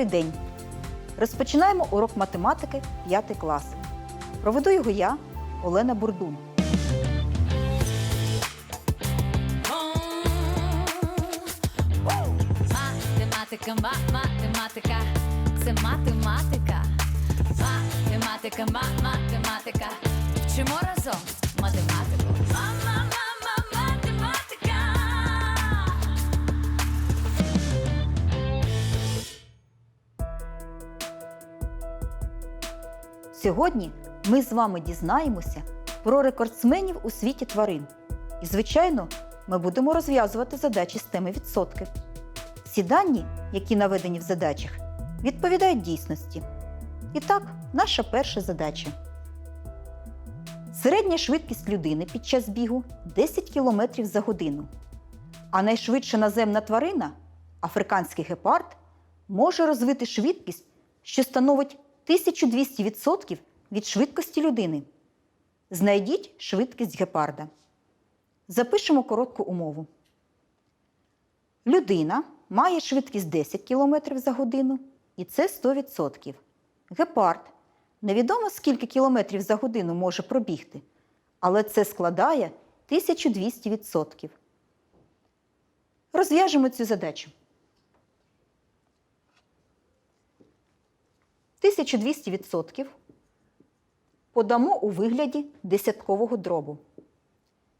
Добрий день! Розпочинаємо урок математики 5 клас. Проведу його я, Олена Бурдун. Математика, ма- математика, це математика. Математика, математика. Вчимо разом Сьогодні ми з вами дізнаємося про рекордсменів у світі тварин. І, звичайно, ми будемо розв'язувати задачі з теми відсотки. Всі дані, які наведені в задачах, відповідають дійсності. І так, наша перша задача. Середня швидкість людини під час бігу 10 км за годину. А найшвидша наземна тварина африканський гепард може розвити швидкість, що становить 1200% від швидкості людини. Знайдіть швидкість гепарда. Запишемо коротку умову. Людина має швидкість 10 км за годину, і це 100%. Гепард невідомо скільки кілометрів за годину може пробігти, але це складає 1200%. Розв'яжемо цю задачу. 1200% подамо у вигляді десяткового дробу.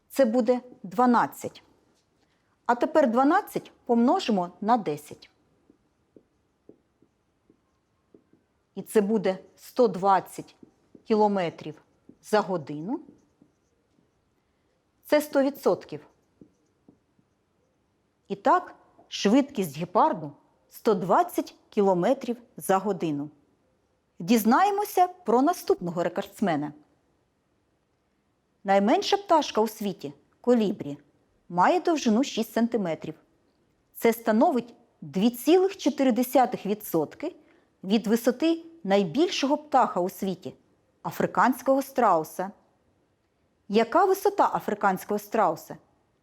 Це буде 12. А тепер 12 помножимо на 10. І це буде 120 кілометрів за годину. Це 100%. І так, швидкість гепарду 120 кілометрів за годину. Дізнаємося про наступного рекордсмена. Найменша пташка у світі колібрі має довжину 6 см. Це становить 2,4% від висоти найбільшого птаха у світі африканського страуса. Яка висота африканського страуса?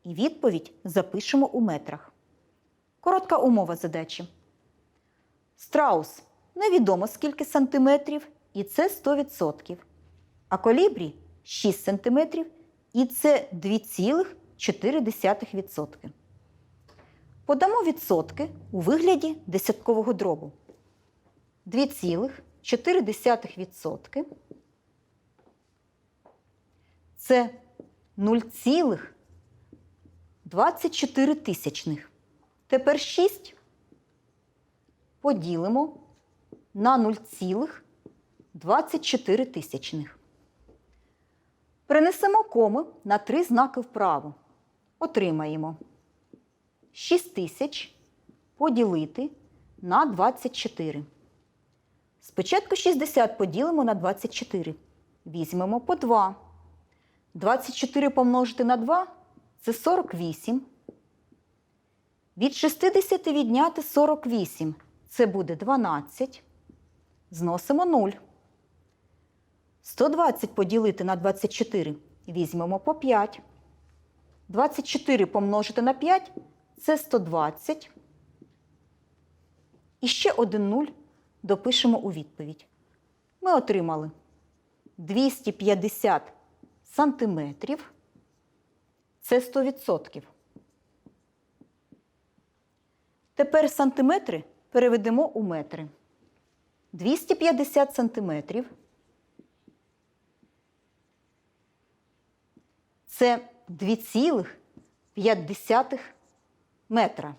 І відповідь запишемо у метрах. Коротка умова задачі. Страус невідомо скільки сантиметрів, і це 100%. А колібрі 6 сантиметрів, і це 2,4%. Подамо відсотки у вигляді десяткового дробу. 2,4% це 0,24 тисячних. Тепер 6 поділимо на 0,24 тисячних. Принесемо коми на три знаки вправо. Отримаємо 6 тисяч поділити на 24. Спочатку 60 поділимо на 24. Візьмемо по 2. 24 помножити на 2 це 48. Від 60 відняти 48 це буде 12. Зносимо 0. 120 поділити на 24 візьмемо по 5. 24 помножити на 5 це 120. І ще один 0 допишемо у відповідь. Ми отримали 250 сантиметрів. Це 100%. Тепер сантиметри переведемо у метри. 250 сантиметрів. Це 2,5 метра.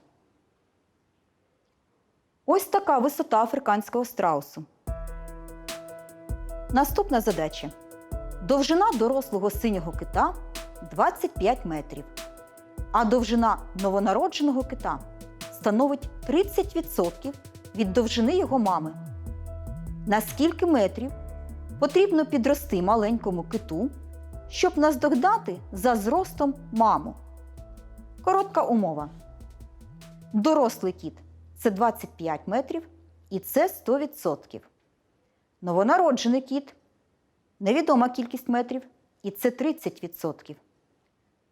Ось така висота африканського страусу. Наступна задача. Довжина дорослого синього кита 25 метрів, а довжина новонародженого кита становить 30% від довжини його мами. На скільки метрів потрібно підрости маленькому киту, щоб наздогнати за зростом маму? Коротка умова. Дорослий кіт це 25 метрів і це 100%. Новонароджений кіт невідома кількість метрів і це 30%.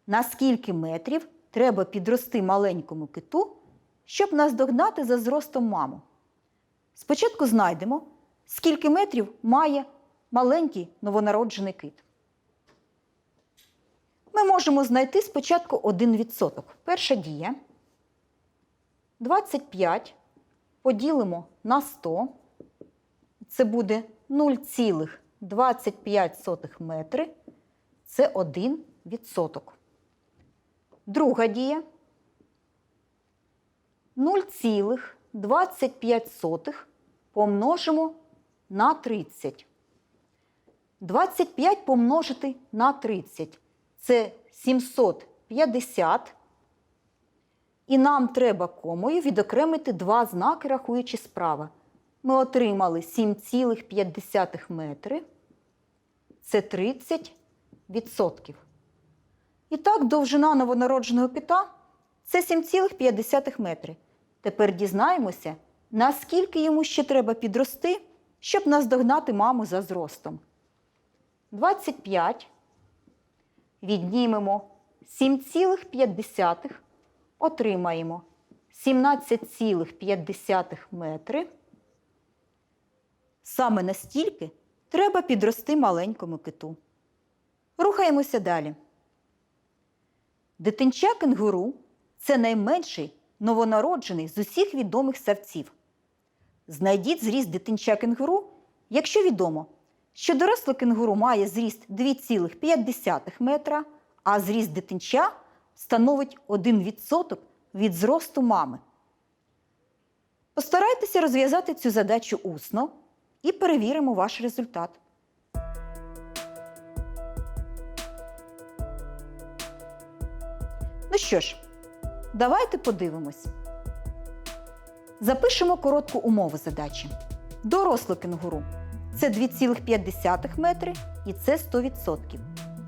На скільки метрів треба підрости маленькому киту, щоб наздогнати за зростом маму? Спочатку знайдемо, скільки метрів має маленький новонароджений кит. Ми можемо знайти спочатку 1%. Перша дія. 25 поділимо на 100. Це буде 0,25 метри. Це 1 відсоток. Друга дія. 0,25 помножимо на 30. 25 помножити на 30 це 750. І нам треба комою відокремити два знаки, рахуючи справа. Ми отримали 7,5 метри. Це 30 відсотків. І так, довжина новонародженого кита це 7,5 метри. Тепер дізнаємося, наскільки йому ще треба підрости, щоб наздогнати маму за зростом. 25. Віднімемо 7,5, отримаємо 17,5 метри. Саме настільки треба підрости маленькому киту. Рухаємося далі. Дитинча кенгуру це найменший новонароджений з усіх відомих савців. Знайдіть зріст дитинча кенгуру, якщо відомо, що доросле кенгуру має зріст 2,5 метра, а зріст дитинча становить 1% від зросту мами. Постарайтеся розв'язати цю задачу усно і перевіримо ваш результат. Ну що ж, давайте подивимось. Запишемо коротку умову задачі. Доросле кенгуру це 2,5 метри і це 100%.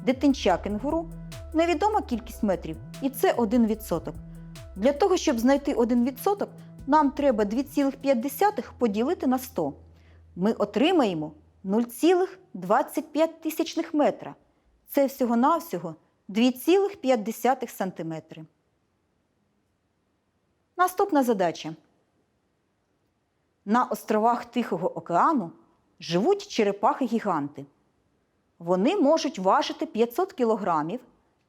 Дитинча кенгуру невідома кількість метрів і це 1%. Для того, щоб знайти 1%, нам треба 2,5 поділити на 100. Ми отримаємо 0,25 тисячних метра. Це всього-навсього 2,5 сантиметри. Наступна задача. На островах Тихого океану живуть черепахи-гіганти. Вони можуть важити 500 кілограмів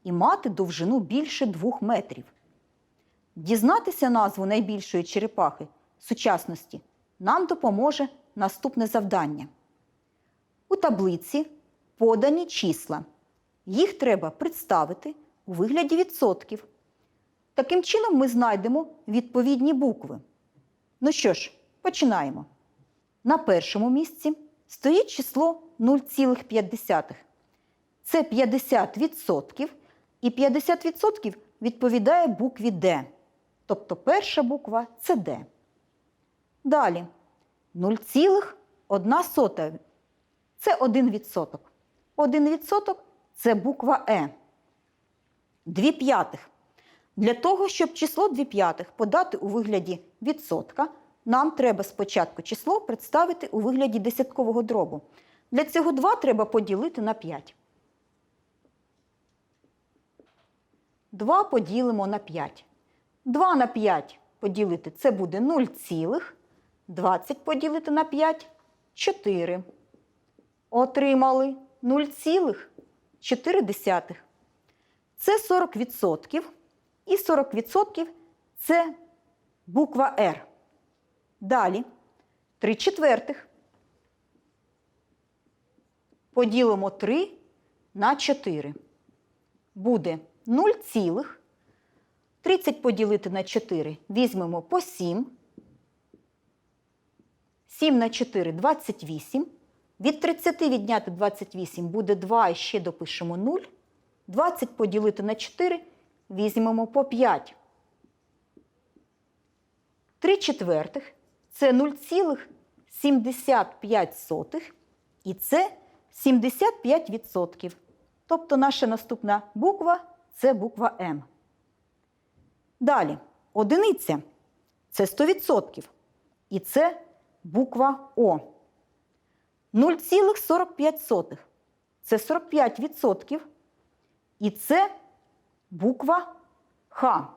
і мати довжину більше 2 метрів. Дізнатися назву найбільшої черепахи сучасності нам допоможе наступне завдання. У таблиці подані числа. Їх треба представити у вигляді відсотків. Таким чином ми знайдемо відповідні букви. Ну що ж, починаємо. На першому місці стоїть число 0,5. Це 50%, і 50% відповідає букві Д. Тобто перша буква це Д. Далі 0,1 це 1%. 1% це буква Е. 2 п'ятих. Для того, щоб число 2 п'ятих подати у вигляді відсотка, нам треба спочатку число представити у вигляді десяткового дробу. Для цього 2 треба поділити на 5. 2 поділимо на 5. 2 на 5 поділити це буде 0, цілих. 20 поділити на 5 4. Отримали 0,4. Це 40%. І 40% це буква R. Далі 3 четвертих. Поділимо 3 на 4. Буде 0 цілих. 30 поділити на 4 візьмемо по 7. 7 на 4 – 28. Від 30 відняти 28 буде 2 і ще допишемо 0. 20 поділити на 4 візьмемо по 5. 3 четвертих – це 0,75 і це 75%. Тобто наша наступна буква це буква М. Далі одиниця це 100%. І це буква О. 0,45 це 45%. І це буква Х.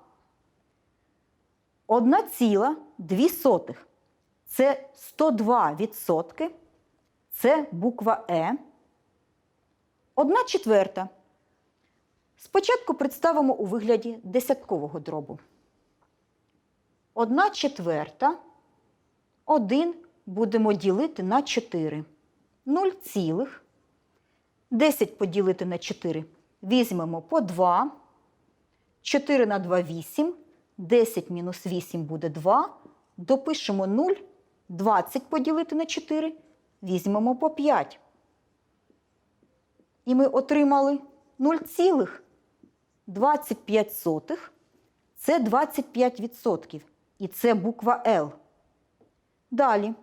1,2 це 102 відсотки. Це буква Е. Одна четверта. Спочатку представимо у вигляді десяткового дробу. Одна четверта. Один будемо ділити на 4. 0 цілих. 10 поділити на 4. Візьмемо по 2. 4 на 2 – 8. 10 мінус 8 буде 2. Допишемо 0. 20 поділити на 4. Візьмемо по 5. І ми отримали 0,25. Це 25%. І це буква Л. Далі.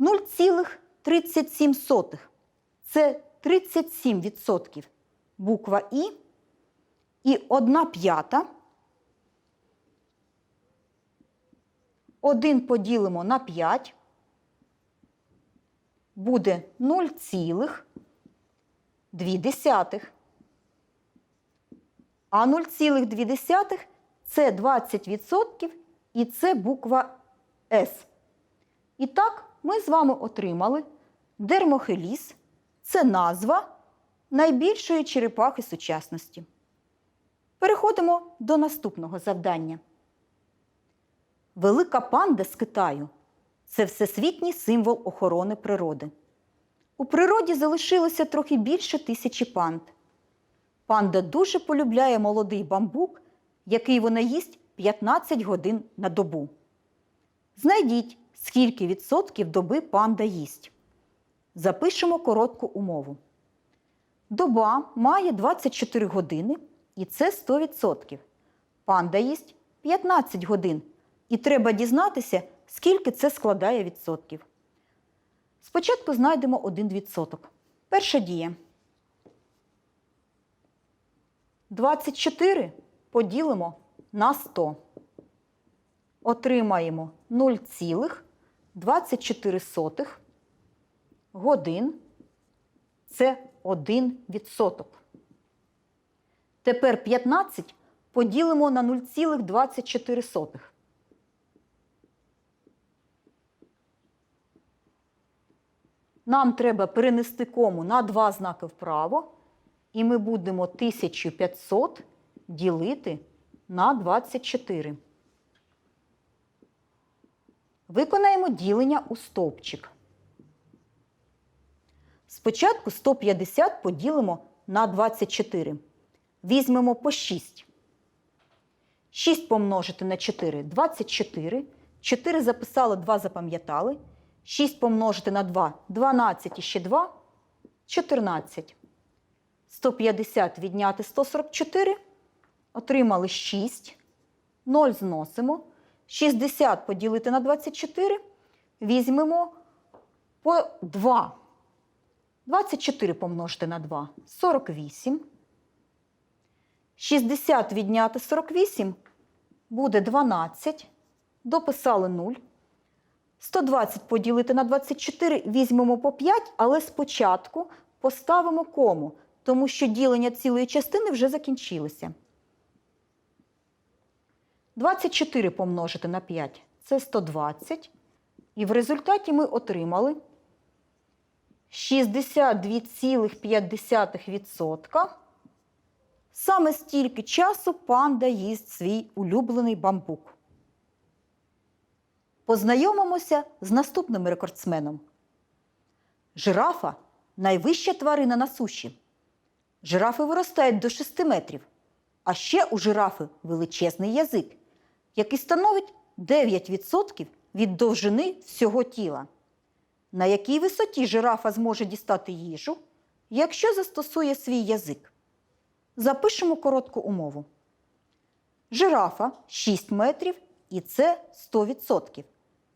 0,37. Це 37%. Буква І. І 1 п'ята. 1 поділимо на 5. Буде 0,2. А 0,2 це 20% і це буква С. І так, ми з вами отримали дермохеліс це назва найбільшої черепахи сучасності. Переходимо до наступного завдання. Велика панда з Китаю це всесвітній символ охорони природи. У природі залишилося трохи більше тисячі панд. Панда дуже полюбляє молодий бамбук, який вона їсть 15 годин на добу. Знайдіть, скільки відсотків доби панда їсть. Запишемо коротку умову. Доба має 24 години, і це 100%. Панда їсть 15 годин, і треба дізнатися, скільки це складає відсотків. Спочатку знайдемо один відсоток. Перша дія. 24 поділимо на 100. Отримаємо 0,24 годин. Це 1 відсоток. Тепер 15 поділимо на 0,24. Нам треба перенести кому на два знаки вправо, і ми будемо 1500 ділити на 24. Виконаємо ділення у стовпчик. Спочатку 150 поділимо на 24. Візьмемо по 6. 6 помножити на 4 – 24. 4 записали, 2 запам'ятали. 6 помножити на 2 – 12 і ще 2 – 14. 150 відняти 144. Отримали 6. 0 зносимо. 60 поділити на 24. Візьмемо по 2. 24 помножити на 2 – 48. 60 відняти 48 буде 12. Дописали 0. 120 поділити на 24 візьмемо по 5, але спочатку поставимо кому, тому що ділення цілої частини вже закінчилося. 24 помножити на 5 – це 120. І в результаті ми отримали 62,5%. Саме стільки часу панда їсть свій улюблений бамбук. Познайомимося з наступним рекордсменом. Жирафа найвища тварина на суші. Жирафи виростають до 6 метрів. А ще у жирафи величезний язик, який становить 9% від довжини всього тіла. На якій висоті жирафа зможе дістати їжу, якщо застосує свій язик? Запишемо коротку умову. Жирафа 6 метрів і це 100%.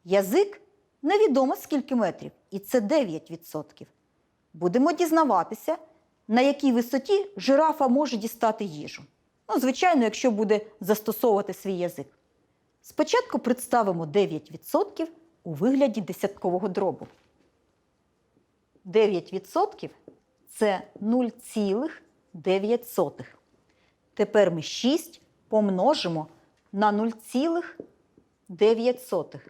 Язик невідомо скільки метрів, і це 9%. Будемо дізнаватися, на якій висоті жирафа може дістати їжу. Ну, звичайно, якщо буде застосовувати свій язик. Спочатку представимо 9% у вигляді десяткового дробу. 9% це 0,9. Тепер ми 6 помножимо на 0,9.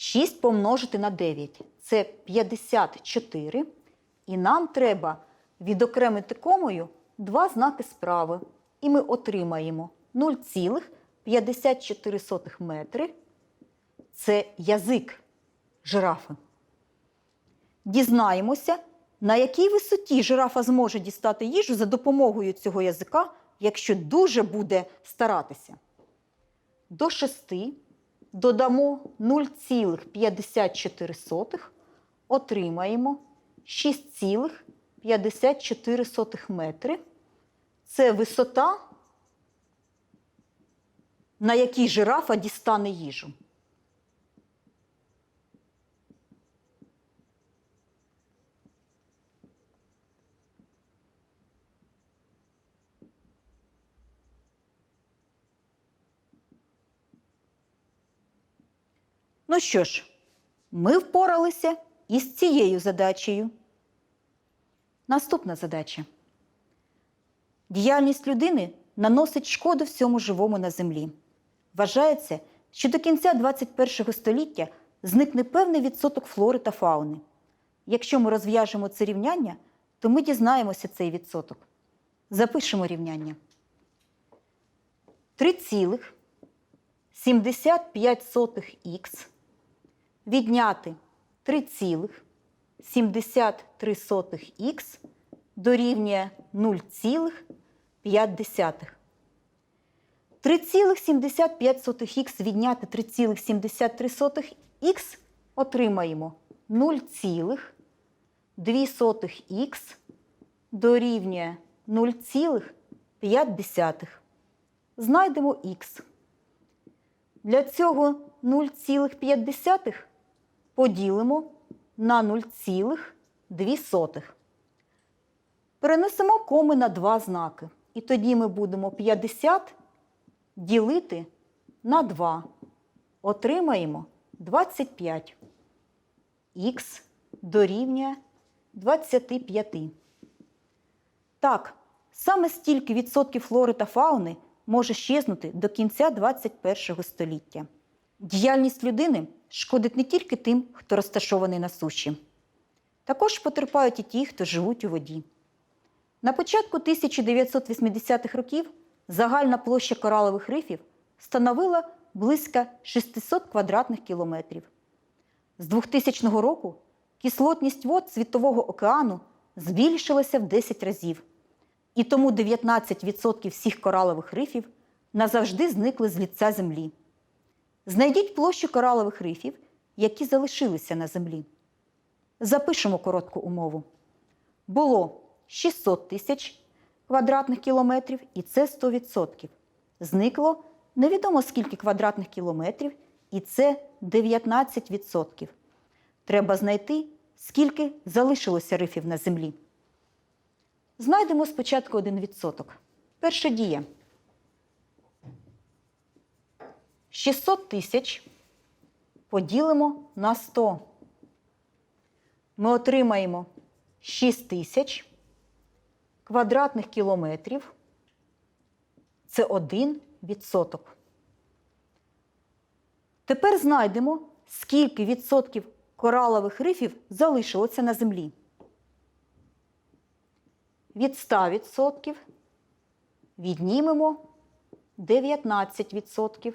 6 помножити на 9 це 54. І нам треба відокремити комою два знаки справи. І ми отримаємо 0,54 метри. Це язик жирафи. Дізнаємося, на якій висоті жирафа зможе дістати їжу за допомогою цього язика, якщо дуже буде старатися. До 6 додамо 0,54, отримаємо 6,54 метри. Це висота, на якій жирафа дістане їжу. Ну що ж, ми впоралися із цією задачею. Наступна задача. Діяльність людини наносить шкоду всьому живому на землі. Вважається, що до кінця 21 століття зникне певний відсоток флори та фауни. Якщо ми розв'яжемо це рівняння, то ми дізнаємося цей відсоток. Запишемо рівняння. 3,75х відняти 3,73х дорівнює 0,5. 3,75х відняти 3,73х отримаємо 0,2х дорівнює 0,5. Знайдемо х. Для цього 0,5 поділимо на 0,2. Перенесемо коми на два знаки. І тоді ми будемо 50 ділити на 2. Отримаємо 25. Х дорівнює 25. Так, саме стільки відсотків флори та фауни може щезнути до кінця 21 століття. Діяльність людини шкодить не тільки тим, хто розташований на суші. Також потерпають і ті, хто живуть у воді. На початку 1980-х років загальна площа коралових рифів становила близько 600 квадратних кілометрів. З 2000 року кислотність вод Світового океану збільшилася в 10 разів. І тому 19% всіх коралових рифів назавжди зникли з ліця землі. Знайдіть площу коралових рифів, які залишилися на землі. Запишемо коротку умову. Було 600 тисяч квадратних кілометрів, і це 100%. Зникло невідомо скільки квадратних кілометрів, і це 19%. Треба знайти, скільки залишилося рифів на землі. Знайдемо спочатку 1%. Перша дія. 600 тисяч поділимо на 100. Ми отримаємо 6 тисяч квадратних кілометрів. Це 1%. Тепер знайдемо, скільки відсотків коралових рифів залишилося на землі. Від 100% віднімемо 19%.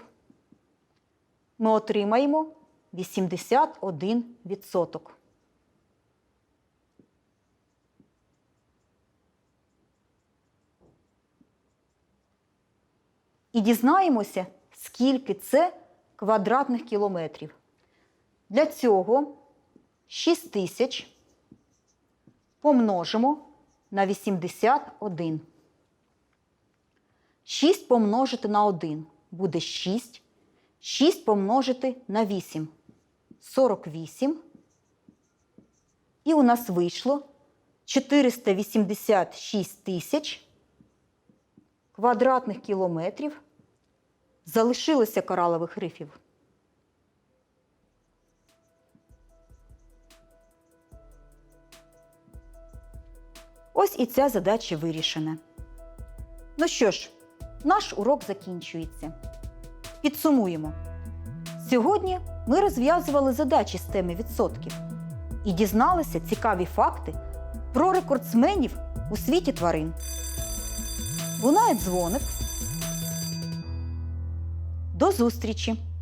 Ми отримаємо 81%. І дізнаємося, скільки це квадратних кілометрів. Для цього 6 тисяч помножимо на 81. 6 помножити на 1 буде 6. 6 помножити на 8 48. І у нас вийшло 486 тисяч квадратних кілометрів залишилося коралових рифів. Ось і ця задача вирішена. Ну що ж, наш урок закінчується. Підсумуємо. Сьогодні ми розв'язували задачі з теми відсотків і дізналися цікаві факти про рекордсменів у світі тварин. Лунає дзвоник. До зустрічі!